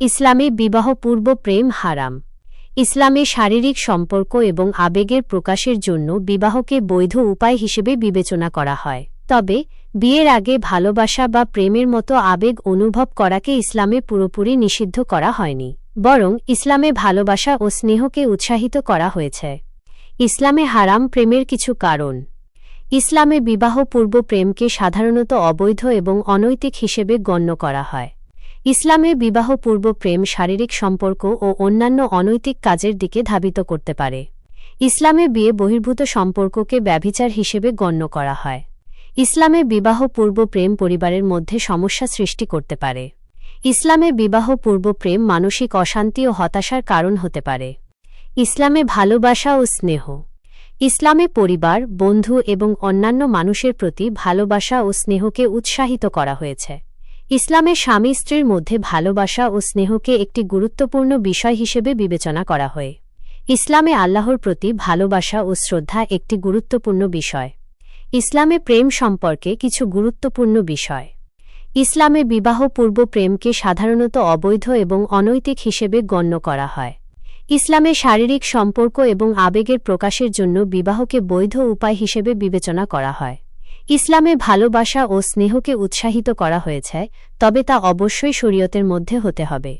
ইসলামে বিবাহ পূর্ব প্রেম হারাম। ইসলামে শারীরিক সম্পর্ক এবং আবেগের প্রকাশের জন্য বিবাহকে বৈধ উপায় হিসেবে বিবেচনা করা হয়। তবে, বিয়ের আগে ভালোবাসা বা প্রেমের মতো আবেগ অনুভব করাকে ইসলামে পুরোপুরি নিষিদ্ধ করা হয়নি। বরং ইসলামে ভালোবাসা ও স্নেহকে উৎসাহিত করা হয়েছে। ইসলামে হারাম প্রেমের কিছু কারণ। ইসলামে বিবাহ পূর্ব প্রেমকে সাধারণত অবৈধ এবং অনৈতিক হিসেবে গণ্য করা হয়। ইসলামে বিবাহ পূর্ব প্রেম, শারীরিক সম্পর্ক ও অন্যান্য অনৈতিক কাজের দিকে ধাবিত করতে পারে। ইসলামে বিয়ে বহির্ভূত সম্পর্ককে ব্যভিচার হিসেবে গণ্য করা হয়। ইসলামে বিবাহ পূর্ব প্রেম পরিবারের মধ্যে সমস্যা সৃষ্টি করতে পারে। ইসলামে বিবাহ পূর্ব প্রেম মানসিক অশান্তি ও হতাশার কারণ হতে পারে। ইসলামে ভালোবাসা ও স্নেহ। ইসলামে পরিবার, বন্ধু এবং অন্যান্য মানুষের প্রতি ভালোবাসা ও স্নেহকে উৎসাহিত করা হয়েছে। ইসলামে স্বামী স্ত্রীর মধ্যে ভালোবাসা ও স্নেহকে একটি গুরুত্বপূর্ণ বিষয় হিসেবে বিবেচনা করা হয়। ইসলামে আল্লাহর প্রতি ভালোবাসা ও শ্রদ্ধা একটি গুরুত্বপূর্ণ বিষয়। ইসলামে প্রেম সম্পর্কে কিছু গুরুত্বপূর্ণ বিষয়। ইসলামে বিবাহ পূর্ব প্রেমকে সাধারণত অবৈধ এবং অনৈতিক হিসেবে গণ্য করা হয়। ইসলামে শারীরিক সম্পর্ক এবং আবেগের প্রকাশের জন্য বিবাহকে বৈধ উপায় হিসেবে বিবেচনা করা হয়। ইসলামে ভালোবাসা ও স্নেহকে উৎসাহিত করা হয়েছে তবে তা অবশ্যই শরীয়তের মধ্যে হতে হবে।